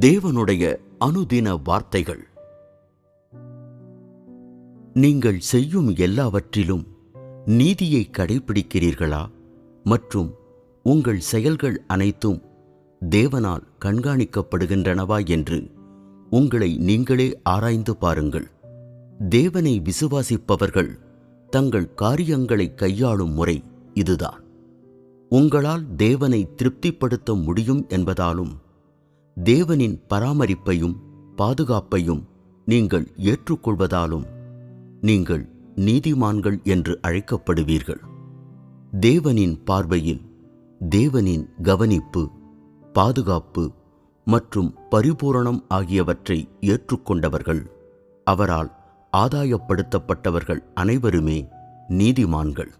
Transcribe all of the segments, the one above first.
தேவனுடைய அனுதின வார்த்தைகள். நீங்கள் செய்யும் எல்லாவற்றிலும் நீதியை கடைபிடிக்கிறீர்களா? மற்றும் உங்கள் செயல்கள் அனைத்தும் தேவனால் கண்காணிக்கப்படுகின்றனவா என்று உங்களை நீங்களே ஆராய்ந்து பாருங்கள். தேவனை விசுவாசிப்பவர்கள் தங்கள் காரியங்களை கையாளும் முறை இதுதான். உங்களால் தேவனை திருப்திப்படுத்த முடியும் என்பதாலும் தேவனின் பராமரிப்பையும் பாதுகாப்பையும் நீங்கள் ஏற்றுக்கொள்வதாலும் நீங்கள் நீதிமான்கள் என்று அழைக்கப்படுவீர்கள். தேவனின் பார்வையில் தேவனின் கவனிப்பு பாதுகாப்பு மற்றும் பரிபூரணம் ஆகியவற்றை ஏற்றுக்கொண்டவர்கள். அவரால் ஆதாயப்படுத்தப்பட்டவர்கள் அனைவருமே நீதிமான்கள்.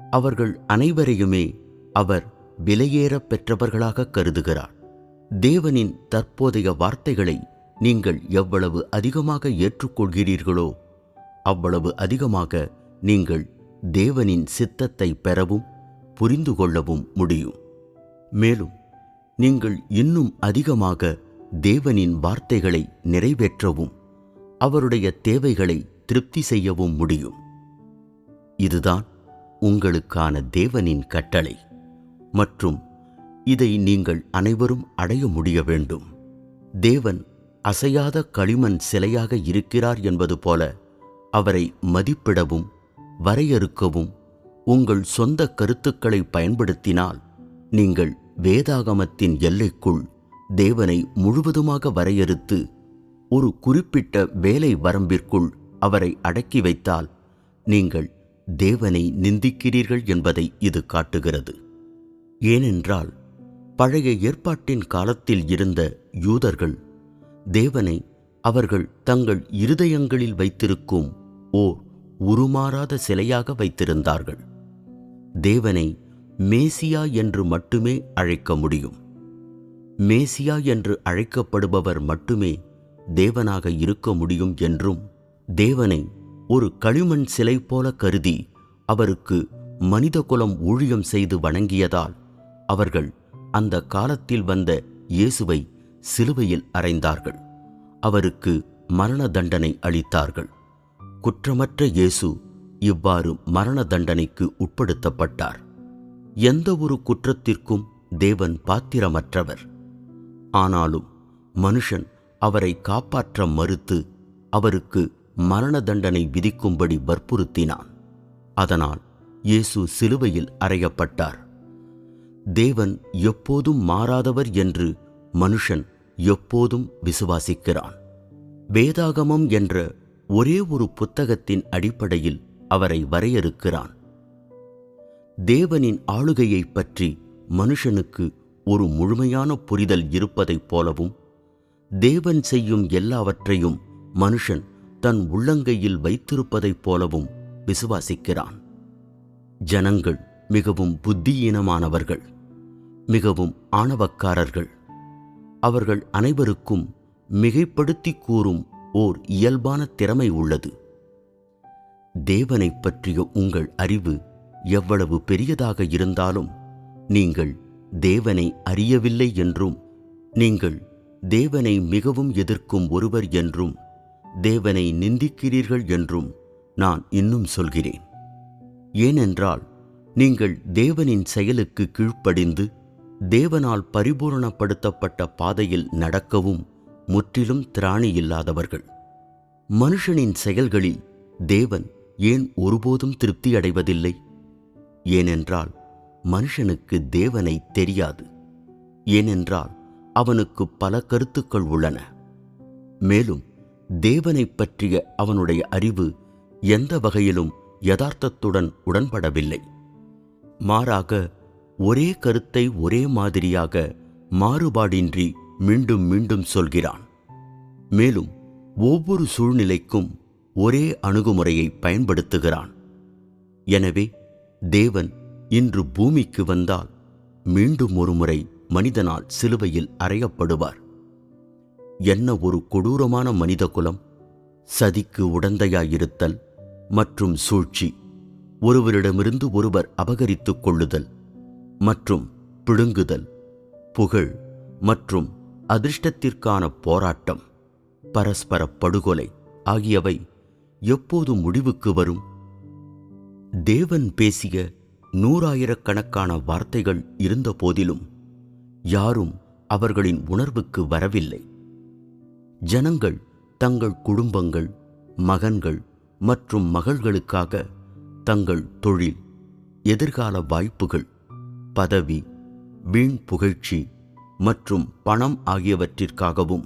அவர்கள் அனைவரையுமே அவர் விலையேற பெற்றவர்களாக கருதுகிறார். தேவனின் தற்போதைய வார்த்தைகளை நீங்கள் எவ்வளவு அதிகமாக ஏற்றுக்கொள்கிறீர்களோ அவ்வளவு அதிகமாக நீங்கள் தேவனின் சித்தத்தை பெறவும் புரிந்து கொள்ளவும் முடியும். மேலும் நீங்கள் இன்னும் அதிகமாக தேவனின் வார்த்தைகளை நிறைவேற்றவும் அவருடைய தேவைகளை திருப்தி செய்யவும் முடியும். இதுதான் உங்களுக்கான தேவனின் கட்டளை. மற்றும் இதை நீங்கள் அனைவரும் அடைய முடிய வேண்டும். தேவன் அசையாத களிமண் சிலையாக இருக்கிறார் என்பது போல அவரை மதிப்பிடவும் வரையறுக்கவும் உங்கள் சொந்த கருத்துக்களை பயன்படுத்தினால் நீங்கள் வேதாகமத்தின் எல்லைக்குள் தேவனை முழுவதுமாக வரையறுத்து ஒரு குறிப்பிட்ட வேலை வரம்பிற்குள் அவரை அடக்கி வைத்தால் நீங்கள் தேவனை நிந்திக்கிறீர்கள் என்பதை இது காட்டுகிறது. ஏனென்றால் பழைய ஏற்பாட்டின் காலத்தில் இருந்த யூதர்கள் தேவனை அவர்கள் தங்கள் இருதயங்களில் வைத்திருக்கும் ஓர் உருமாறாத சிலையாக வைத்திருந்தார்கள். தேவனை மேசியா என்று மட்டுமே அழைக்க முடியும். மேசியா என்று அழைக்கப்படுபவர் மட்டுமே தேவனாக இருக்க முடியும் என்றும் தேவனை ஒரு களிமண் சிலை போல கருதி அவருக்கு மனிதகுலம் ஊழியம் செய்து வணங்கியதால் அவர்கள் அந்த காலத்தில் வந்த இயேசுவை சிலுவையில் அறைந்தார்கள். அவருக்கு மரண தண்டனை அளித்தார்கள். குற்றமற்ற இயேசு இவ்வாறு மரண தண்டனைக்கு உட்படுத்தப்பட்டார். எந்த ஒரு குற்றத்திற்கும் தேவன் பாத்திரமற்றவர். ஆனாலும் மனுஷன் அவரை காப்பாற்ற மறுத்து அவருக்கு மரண தண்டனை விதிக்கும்படி வற்புறுத்தினான். அதனால் இயேசு சிலுவையில் அறையப்பட்டார். தேவன் எப்போதும் மாறாதவர் என்று மனுஷன் எப்போதும் விசுவாசிக்கிறான். வேதாகமம் என்ற ஒரே ஒரு புத்தகத்தின் அடிப்படையில் அவரை வரையறுக்கிறான். தேவனின் ஆளுகையைப் பற்றி மனுஷனுக்கு ஒரு முழுமையான புரிதல் இருப்பதைப் போலவும் தேவன் செய்யும் எல்லாவற்றையும் மனுஷன் தன் உள்ளங்கையில் வைத்திருப்பதைப் போலவும் விசுவாசிக்கிறான். ஜனங்கள் மிகவும் புத்தியீனமானவர்கள் மிகவும் ஆணவக்காரர்கள். அவர்கள் அனைவருக்கும் மிகைப்படுத்தி கூறும் ஓர் இயல்பான திறமை உள்ளது. தேவனைப் பற்றிய உங்கள் அறிவு எவ்வளவு பெரியதாக இருந்தாலும் நீங்கள் தேவனை அறியவில்லை என்றும் நீங்கள் தேவனை மிகவும் எதிர்க்கும் ஒருவர் என்றும் தேவனை நிந்திக்கிறீர்கள் என்றும் நான் இன்னும் சொல்கிறேன். ஏனென்றால் நீங்கள் தேவனின் செயலுக்கு கீழ்ப்படிந்து தேவனால் பரிபூரணப்படுத்தப்பட்ட பாதையில் நடக்கவும் முற்றிலும் திராணி இல்லாதவர்கள் மனுஷனின் செயல்களில் தேவன் ஏன் ஒருபோதும் திருப்தி அடைவதில்லை ஏனென்றால் மனுஷனுக்கு தேவனை தெரியாது. ஏனென்றால் அவனுக்கு பல கருத்துக்கள் உள்ளன. மேலும் தேவனைப் பற்றிய அவனுடைய அறிவு எந்த வகையிலும் யதார்த்தத்துடன் உடன்படவில்லை. மாறாக ஒரே கருத்தை ஒரே மாதிரியாக மாறுபாடின்றி மீண்டும் மீண்டும் சொல்கிறான். மேலும் ஒவ்வொரு சூழ்நிலைக்கும் ஒரே அணுகுமுறையை பயன்படுத்துகிறான். எனவே தேவன் இன்று பூமிக்கு வந்தால் மீண்டும் ஒருமுறை மனிதனால் சிலுவையில் அறையப்படுவார். என்ன ஒரு கொடூரமான மனிதகுலம் சதிக்கு உடந்தையாயிருத்தல் மற்றும் சூழ்ச்சி. ஒருவரிடமிருந்து ஒருவர் அபகரித்துக் கொள்ளுதல் மற்றும் பிடுங்குதல் புகழ் மற்றும் அதிர்ஷ்டத்திற்கான போராட்டம் பரஸ்பர படுகொலை ஆகியவை எப்போது முடிவுக்கு வரும்? தேவன் பேசிய நூறாயிரக்கணக்கான வார்த்தைகள் இருந்த போதிலும் யாரும் அவர்களின் உணர்வுக்கு வரவில்லை. ஜனங்கள் தங்கள் குடும்பங்கள் மகன்கள் மற்றும் மகள்களுக்காக தங்கள் தொழில் எதிர்கால வாய்ப்புகள் பதவி வீண் புகழ்ச்சி மற்றும் பணம் ஆகியவற்றிற்காகவும்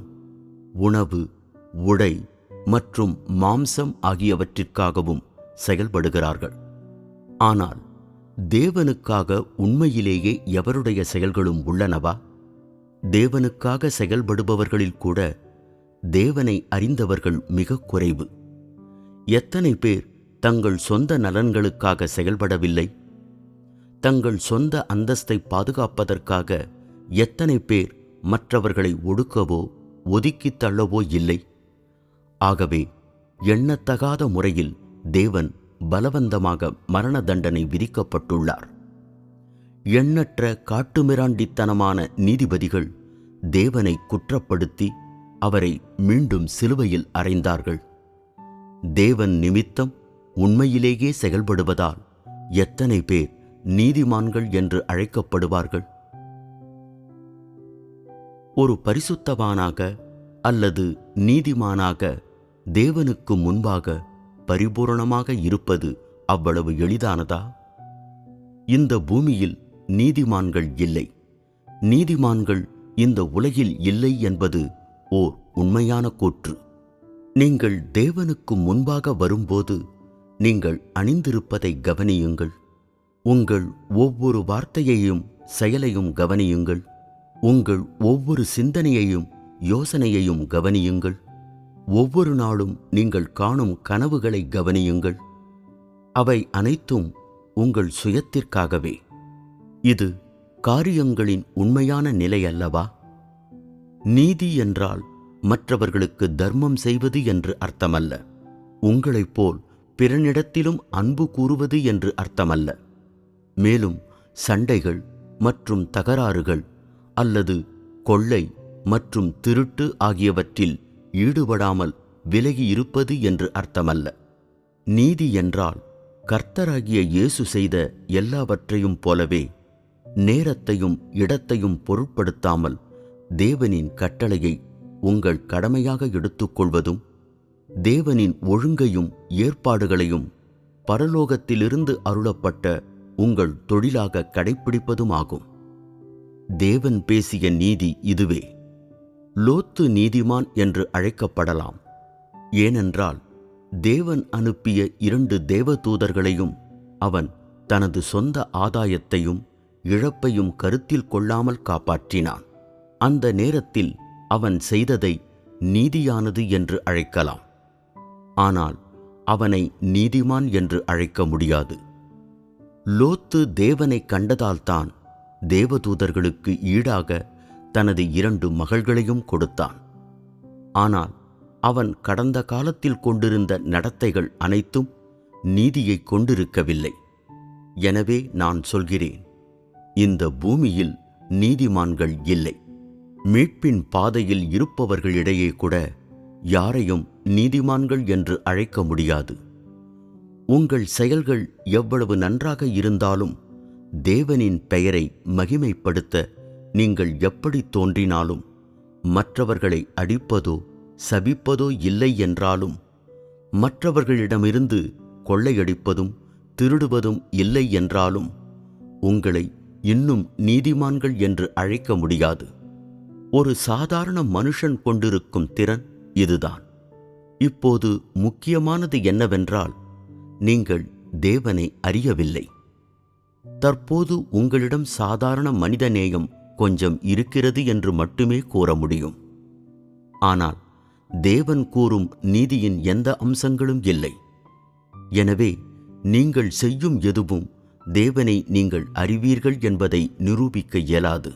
உணவு உடை மற்றும் மாம்சம் ஆகியவற்றிற்காகவும் செயல்படுகிறார்கள். ஆனால் தேவனுக்காக உண்மையிலேயே எவருடைய செயல்களும் உள்ளனவா? தேவனுக்காக செயல்படுபவர்களில் கூட தேவனை அறிந்தவர்கள் மிக குறைவு. எத்தனை பேர் தங்கள் சொந்த நலன்களுக்காக செயல்படவில்லை. தங்கள் சொந்த அந்தஸ்தை பாதுகாப்பதற்காக எத்தனை பேர் மற்றவர்களை ஒடுக்கவோ ஒதுக்கித் தள்ளவோ இல்லை. ஆகவே எண்ணத்தகாத முறையில் தேவன் பலவந்தமாக மரண தண்டனை விதிக்கப்பட்டுள்ளார். எண்ணற்ற காட்டுமிராண்டித்தனமான நீதிபதிகள் தேவனை குற்றப்படுத்தி அவரை மீண்டும் சிலுவையில் அறைந்தார்கள். தேவன் நிமித்தம் உண்மையிலேயே செயல்படுவதால் எத்தனை பேர் நீதிமான்கள் என்று அழைக்கப்படுவார்கள்? ஒரு பரிசுத்தவானாக அல்லது நீதிமானாக தேவனுக்கு முன்பாக பரிபூரணமாக இருப்பது அவ்வளவு எளிதானதா? இந்த பூமியில் நீதிமான்கள் இல்லை. நீதிமான்கள் இந்த உலகில் இல்லை என்பது ஓர் உண்மையான கூற்று. நீங்கள் தேவனுக்கு முன்பாக வரும்போது நீங்கள் அணிந்திருப்பதை கவனியுங்கள். உங்கள் ஒவ்வொரு வார்த்தையையும் செயலையும் கவனியுங்கள். உங்கள் ஒவ்வொரு சிந்தனையையும் யோசனையையும் கவனியுங்கள். ஒவ்வொரு நாளும் நீங்கள் காணும் கனவுகளை கவனியுங்கள். அவை அனைத்தும் உங்கள் சுயத்திற்காகவே. இது காரியங்களின் உண்மையான நிலை அல்லவா? நீதி என்றால் மற்றவர்களுக்கு தர்மம் செய்வது என்று அர்த்தமல்ல. உங்களைப் போல் பிறனிடத்திலும் அன்பு கூறுவது என்று அர்த்தமல்ல. மேலும் சண்டைகள் மற்றும் தகராறுகள் அல்லது கொள்ளை மற்றும் திருட்டு ஆகியவற்றில் ஈடுபடாமல் விலகி இருப்பது என்று அர்த்தமல்ல. நீதி என்றால் கர்த்தராகிய இயேசு செய்த எல்லாவற்றையும் போலவே நேரத்தையும் இடத்தையும் பொருட்படுத்தாமல் தேவனின் கட்டளையை உங்கள் கடமையாக எடுத்துக்கொள்வதும் தேவனின் ஒழுங்கையும் ஏற்பாடுகளையும் பரலோகத்திலிருந்து அருளப்பட்ட உங்கள் தொழிலாக கடைப்பிடிப்பதுமாகும். தேவன் பேசிய நீதி இதுவே. லோத்து நீதிமான் என்று அழைக்கப்படலாம். ஏனென்றால் தேவன் அனுப்பிய இரண்டு தேவதூதர்களையும் அவன் தனது சொந்த ஆதாயத்தையும் இழப்பையும் கருத்தில் கொள்ளாமல் காப்பாற்றினான். அந்த நேரத்தில் அவன் செய்ததை நீதியானது என்று அழைக்கலாம். ஆனால் அவனை நீதிமான் என்று அழைக்க முடியாது. லோத்து தேவனை கண்டதால்தான் தேவதூதர்களுக்கு ஈடாக தனது இரண்டு மகள்களையும் கொடுத்தான். ஆனால் அவன் கடந்த காலத்தில் கொண்டிருந்த நடத்தைகள் அனைத்தும் நீதியை கொண்டிருக்கவில்லை. எனவே நான் சொல்கிறேன் இந்த பூமியில் நீதிமான்கள் இல்லை. மீட்பின் பாதையில் இருப்பவர்களிடையே கூட யாரையும் நீதிமான்கள் என்று அழைக்க முடியாது. உங்கள் செயல்கள் எவ்வளவு நன்றாக இருந்தாலும் தேவனின் பெயரை மகிமைப்படுத்த நீங்கள் எப்படி தோன்றினாலும் மற்றவர்களை அடிப்பதோ சபிப்பதோ இல்லை என்றாலும் மற்றவர்களிடமிருந்து கொள்ளையடிப்பதும் திருடுவதும் இல்லை என்றாலும் உங்களை இன்னும் நீதிமான்கள் என்று அழைக்க முடியாது. ஒரு சாதாரண மனுஷன் கொண்டிருக்கும் திறன் இதுதான். இப்போது முக்கியமானது என்னவென்றால் நீங்கள் தேவனை அறியவில்லை. தற்போது உங்களிடம் சாதாரண மனிதநேயம் கொஞ்சம் இருக்கிறது என்று மட்டுமே கூற முடியும். ஆனால் தேவன் கூறும் நீதியின் எந்த அம்சங்களும் இல்லை. எனவே நீங்கள் செய்யும் எதுவும் தேவனை நீங்கள் அறிவீர்கள் என்பதை நிரூபிக்க இயலாது.